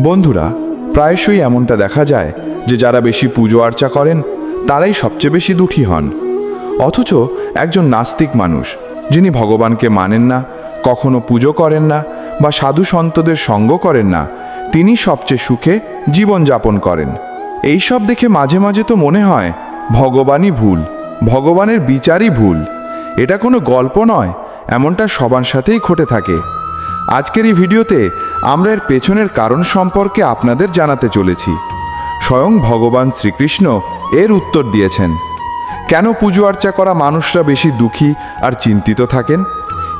বন্ধুরা, প্রায়শই এমনটা দেখা যায় যে যারা বেশি পুজো আর্চা করেন, তারাই সবচেয়ে বেশি দুঃখী হন। অথচ একজন নাস্তিক মানুষ, যিনি ভগবানকে মানেন না, কখনো পুজো করেন না বা সাধু সন্তদের সঙ্গ করেন না, তিনি সবচেয়ে সুখে জীবনযাপন করেন। এই সব দেখে মাঝে মাঝে তো মনে হয়, ভগবানই ভুল, ভগবানের বিচারই ভুল। এটা কোনো গল্প নয়, এমনটা সবার সাথেই ঘটে থাকে। আজকের এই ভিডিওতে আমরা এর পেছনের কারণ সম্পর্কে আপনাদের জানাতে চলেছি। স্বয়ং ভগবান শ্রীকৃষ্ণ এর উত্তর দিয়েছেন। কেন পুজো আর্চা করা মানুষরা বেশি দুঃখী আর চিন্তিত থাকেন?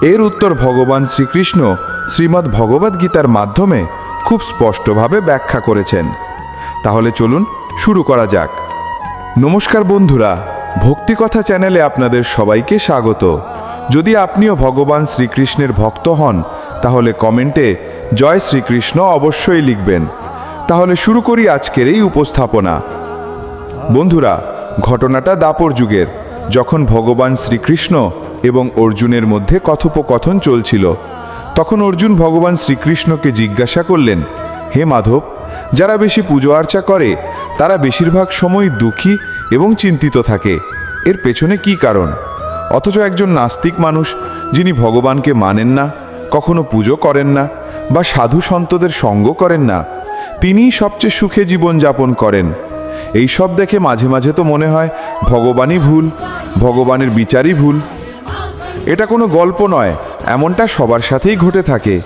এর উত্তর ভগবান শ্রীকৃষ্ণ শ্রীমদ্ ভগবদ্ গীতার মাধ্যমে খুব স্পষ্টভাবে ব্যাখ্যা করেছেন। তাহলে চলুন শুরু করা যাক। নমস্কার বন্ধুরা ভক্তিকথা চ্যানেলে আপনাদের সবাইকে স্বাগত। যদি আপনিও ভগবান শ্রীকৃষ্ণের ভক্ত হন তাহলে কমেন্টে জয় শ্রীকৃষ্ণ অবশ্যই লিখবেন। তাহলে শুরু করি আজকের এই উপস্থাপনা। বন্ধুরা, ঘটনাটা দাপর যুগের। যখন ভগবান শ্রীকৃষ্ণ এবং অর্জুনের মধ্যে কথোপকথন চলছিল, তখন অর্জুন ভগবান শ্রীকৃষ্ণকে জিজ্ঞাসা করলেন, হে মাধব, যারা বেশি পুজো আর্চা করে, তারা বেশিরভাগ সময় দুঃখী এবং চিন্তিত থাকে। এর পেছনে কি কারণ? অথচ একজন নাস্তিক মানুষ, যিনি ভগবানকে মানেন না কখনো পুজো করেন না বা সাধু সন্তদের সঙ্গ করেন না, তিনিই সবচেয়ে সুখে জীবনযাপন করেন। এই সব দেখে মাঝে মাঝে তো মনে হয় ভগবানই ভুল, ভগবানের বিচারই ভুল। এটা কোনো গল্প নয়, এমনটা সবার সাথেই ঘটে থাকে।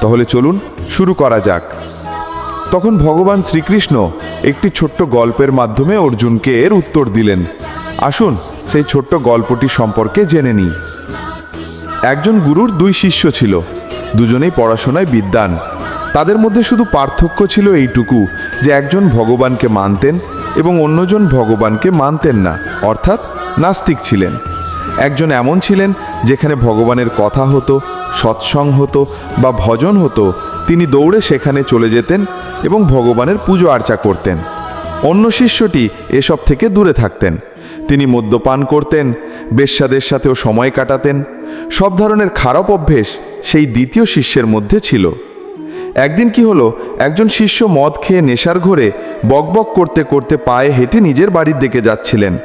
তাহলে চলুন শুরু করা যাক। তখন ভগবান শ্রীকৃষ্ণ একটি ছোট্ট গল্পের মাধ্যমে অর্জুনকে এর উত্তর দিলেন। আসুন সেই ছোট্ট গল্পটি সম্পর্কে জেনে নিই। একজন গুরুর দুই শিষ্য ছিল। দুজনেই পড়াশোনায় বিদ্বান তাদের মধ্যে শুধু পার্থক্য ছিল এইটুকু, যে একজন ভগবানকে মানতেন এবং অন্যজন ভগবানকে মানতেন না, অর্থাৎ নাস্তিক ছিলেন। একজন এমন ছিলেন, যেখানে ভগবানের কথা হতো, সৎসং হতো বা ভজন হতো, তিনি দৌড়ে সেখানে চলে যেতেন এবং ভগবানের পুজো আর্চা করতেন। অন্য শিষ্যটি এসব থেকে দূরে থাকতেন। তিনি মদ্যপান করতেন, বেশ্যাদের সাথেও সময় কাটাতেন। সব ধরনের খারাপ অভ্যেস সেই দ্বিতীয় শিষ্যের মধ্যে ছিল। একদিন কি হলো, একজন শিষ্য মদ খেয়ে নেশার ঘরে বকবক করতে করতে পায়ে হেঁটে নিজের বাড়ির দিকে যাচ্ছিলেন।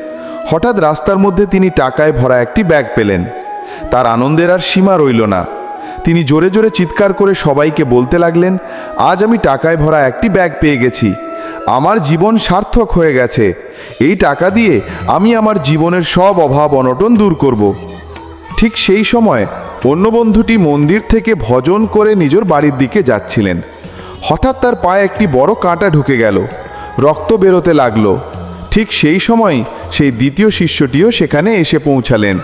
হঠাৎ রাস্তার মধ্যে তিনি টাকায় ভরা একটি ব্যাগ পেলেন। তার আনন্দের আর সীমা রইল না। তিনি জোরে জোরে চিৎকার করে সবাইকে বলতে লাগলেন, আজ আমি টাকায় ভরা একটি ব্যাগ পেয়ে গেছি। আমার জীবন সার্থক হয়ে গেছে। এই টাকা দিয়ে আমি আমার জীবনের সব অভাব অনটন দূর করব। ঠিক সেই সময় অন্য বন্ধুটি মন্দির থেকে ভজন করে নিজের বাড়ির দিকে যাচ্ছিলেন। হঠাৎ তার পায়ে একটি বড় কাঁটা ঢুকে গেল। রক্ত বেরোতে লাগল। ঠিক সেই সময় সেই দ্বিতীয় শিষ্যটিও সেখানে এসে পৌঁছালেন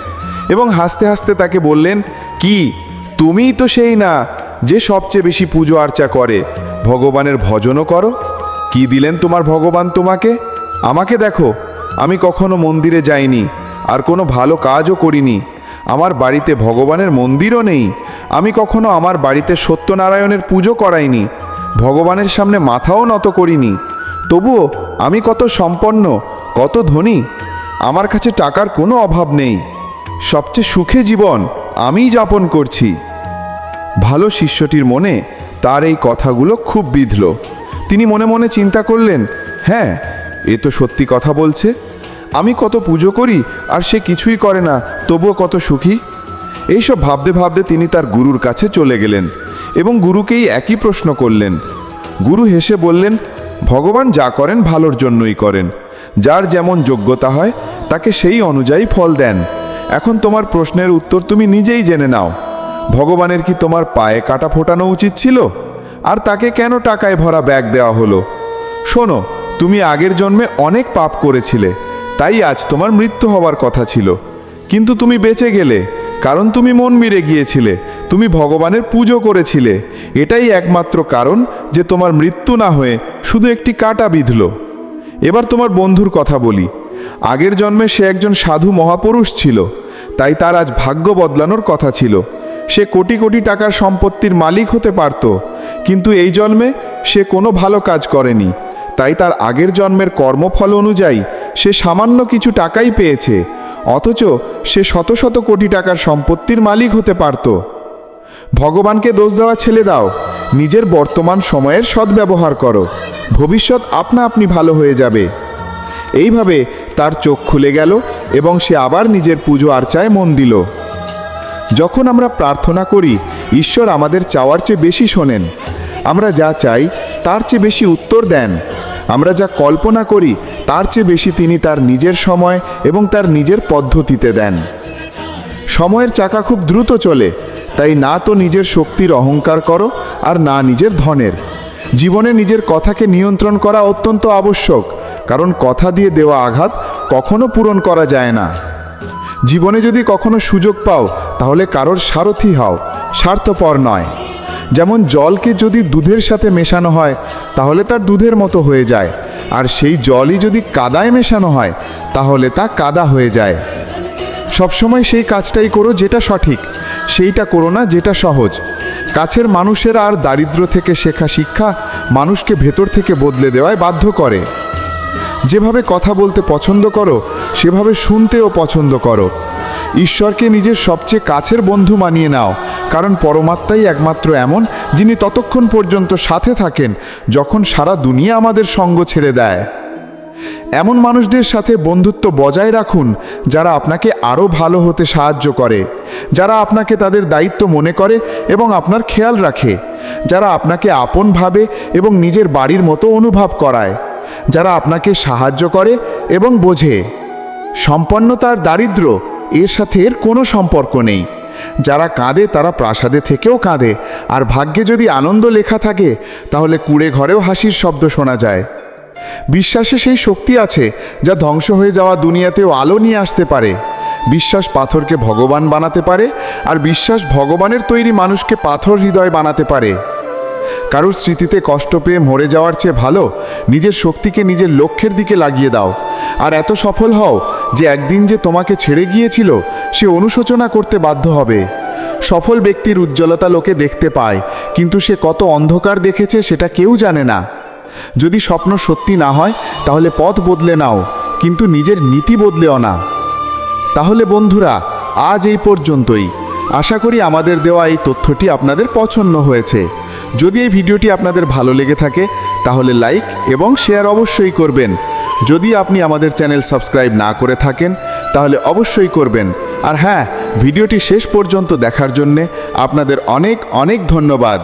এবং হাসতে হাসতে তাকে বললেন, কি, তুমিই তো সেই না যে সবচেয়ে বেশি পুজো আর্চা করে। ভগবানের ভজনও করো। কি দিলেন তোমার ভগবান তোমাকে? আমাকে দেখো, আমি কখনো মন্দিরে যাইনি, আর কোনো ভালো কাজও করিনি। আমার বাড়িতে ভগবানের মন্দিরও নেই, আমি কখনো আমার বাড়িতে সত্যনারায়ণের পুজো করাইনি, ভগবানের সামনে মাথাও নত করিনি। তবুও আমি কত সম্পন্ন, কত ধনী, আমার কাছে টাকার কোনো অভাব নেই। সবচেয়ে সুখে জীবন আমিই যাপন করছি। ভালো শিষ্যটির মনে তার এই কথাগুলো খুব বিঁধল। তিনি মনে মনে চিন্তা করলেন হ্যাঁ এ তো সত্যি কথা বলছে। আমি কত পুজো করি আর সে কিছুই করে না, তবুও কত সুখী? এইসব ভাবতে ভাবতে তিনি তার গুরুর কাছে চলে গেলেন এবং গুরুকেই একই প্রশ্ন করলেন। গুরু হেসে বললেন, ভগবান যা করেন ভালোর জন্যই করেন। যার যেমন যোগ্যতা হয়, তাকে সেই অনুযায়ী ফল দেন। এখন তোমার প্রশ্নের উত্তর তুমি নিজেই জেনে নাও। ভগবানের কি তোমার পায়ে কাটা ফোটানো উচিত ছিল? আর তাকে কেন টাকায় ভরা ব্যাগ দেওয়া হলো? শোনো তুমি আগের জন্মে অনেক পাপ করেছিলে, তাই আজ তোমার মৃত্যু হওয়ার কথা ছিল। কিন্তু তুমি বেঁচে গেলে, কারণ তুমি মন মিরে গিয়েছিলে, তুমি ভগবানের পুজো করেছিলে। এটাই একমাত্র কারণ যে তোমার মৃত্যু না হয়ে শুধু একটি কাটা বিঁধল। এবার তোমার বন্ধুর কথা বলি। আগের জন্মে সে একজন সাধু মহাপুরুষ ছিল, তাই তার আজ ভাগ্য বদলানোর কথা ছিল। সে কোটি কোটি টাকার সম্পত্তির মালিক হতে পারত, কিন্তু এই জন্মে সে কোনো ভালো কাজ করেনি। তাই তার আগের জন্মের কর্মফল অনুযায়ী সে সামান্য কিছু টাকাই পেয়েছে, অথচ সে শত শত কোটি টাকার সম্পত্তির মালিক হতে পারত। ভগবানকে দোষ দেওয়া ছেলে দাও, নিজের বর্তমান সময়ের সদ্ব্যবহার করো, ভবিষ্যৎ আপনা আপনি ভালো হয়ে যাবে। এইভাবে তার চোখ খুলে গেল এবং সে আবার নিজের পুজো আর্চায় মন দিল। যখন আমরা প্রার্থনা করি, ঈশ্বর আমাদের চাওয়ার চেয়ে বেশি শোনেন, আমরা যা চাই তার চেয়ে বেশি উত্তর দেন। আমরা যা কল্পনা করি, তার চেয়ে বেশি তিনি তার নিজের সময় এবং তার নিজের পদ্ধতিতে দেন। সময়ের চাকা খুব দ্রুত চলে, তাই না তো নিজের শক্তির অহংকার করো আর না নিজের ধনের। জীবনে নিজের কথাকে নিয়ন্ত্রণ করা অত্যন্ত আবশ্যক, কারণ কথা দিয়ে দেওয়া আঘাত কখনো পূরণ করা যায় না। জীবনে যদি কখনো সুযোগ পাও, তাহলে কারোর সারথি হও, স্বার্থপর নয়। যেমন জলকে যদি দুধের সাথে মেশানো হয়, তাহলে তার দুধের মতো হয়ে যায়। আর সেই জলই যদি কাদায় মেশানো হয়, তাহলে তা কাদা হয়ে যায়। সবসময় সেই কাজটাই করো যেটা সঠিক, সেইটা করো না যেটা সহজ। কাছের মানুষের আর দারিদ্র থেকে শেখা শিক্ষা মানুষকে ভেতর থেকে বদলে দেওয়ায় বাধ্য করে। যেভাবে কথা বলতে পছন্দ করো, সেভাবে শুনতেও পছন্দ করো। ঈশ্বরকে নিজের সবচেয়ে কাছের বন্ধু মানিয়ে নাও কারণ পরমাত্মাই একমাত্র এমন যিনি ততক্ষণ পর্যন্ত সাথে থাকেন, যখন সারা দুনিয়া আমাদের সঙ্গ ছেড়ে দেয়। এমন মানুষদের সাথে বন্ধুত্ব বজায় রাখুন, যারা আপনাকে আরও ভালো হতে সাহায্য করে, যারা আপনাকে তাদের দায়িত্ব মনে করে এবং আপনার খেয়াল রাখে, যারা আপনাকে আপন ভাবে এবং নিজের বাড়ির মতো অনুভব করায়, যারা আপনাকে সাহায্য করে এবং বোঝে। সম্পন্নতার দারিদ্র এর সাথে এর কোনো সম্পর্ক নেই। যারা কাঁদে তারা প্রাসাদে থেকেও কাঁদে। আর ভাগ্যে যদি আনন্দ লেখা থাকে, তাহলে কুড়ে ঘরেও হাসির শব্দ শোনা যায়। বিশ্বাসে সেই শক্তি আছে, যা ধ্বংস হয়ে যাওয়া দুনিয়াতেও আলো নিয়ে আসতে পারে। বিশ্বাস পাথরকে ভগবান বানাতে পারে, আর বিশ্বাস ভগবানের তৈরি মানুষকে পাথর হৃদয় বানাতে পারে। কারোর স্মৃতিতে কষ্ট পেয়ে মরে যাওয়ার চেয়ে ভালো, নিজের শক্তিকে নিজের লক্ষ্যের দিকে লাগিয়ে দাও। আর এত সফল হও যে একদিন যে তোমাকে ছেড়ে গিয়েছিল সে অনুশোচনা করতে বাধ্য হবে। সফল ব্যক্তির উজ্জ্বলতা লোকে দেখতে পায়, কিন্তু সে কত অন্ধকার দেখেছে সেটা কেউ জানে না। যদি স্বপ্ন সত্যি না হয়, তাহলে পথ বদলে নাও, কিন্তু নিজের নীতি বদলেও না। তাহলে বন্ধুরা, আজ এই পর্যন্তই। আশা করি আমাদের দেওয়া এই তথ্যটি আপনাদের পছন্দ হয়েছে। যদি এই ভিডিওটি আপনাদের ভালো লেগে থাকে, তাহলে লাইক এবং শেয়ার অবশ্যই করবেন। যদি আপনি আমাদের চ্যানেল সাবস্ক্রাইব না করে থাকেন, তাহলে অবশ্যই করবেন। আর হ্যাঁ ভিডিওটি শেষ পর্যন্ত দেখার জন্যে আপনাদের অনেক অনেক ধন্যবাদ।